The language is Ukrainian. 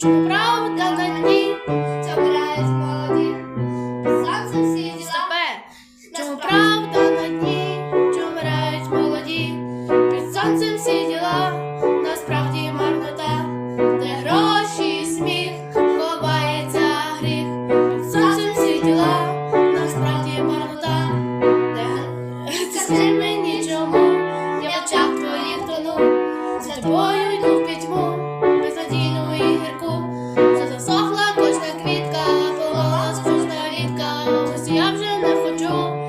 Чуть правда на дні заграють молоді, за всі діла. Чому правда на дні, чумирають молоді, під сонцем всі діла, насправді марнота, де гроші і сміх ховається гріх, під сонцем всі діла, насправді марнота, де це мені чому, я в очах твоїх тону, за тобою. 就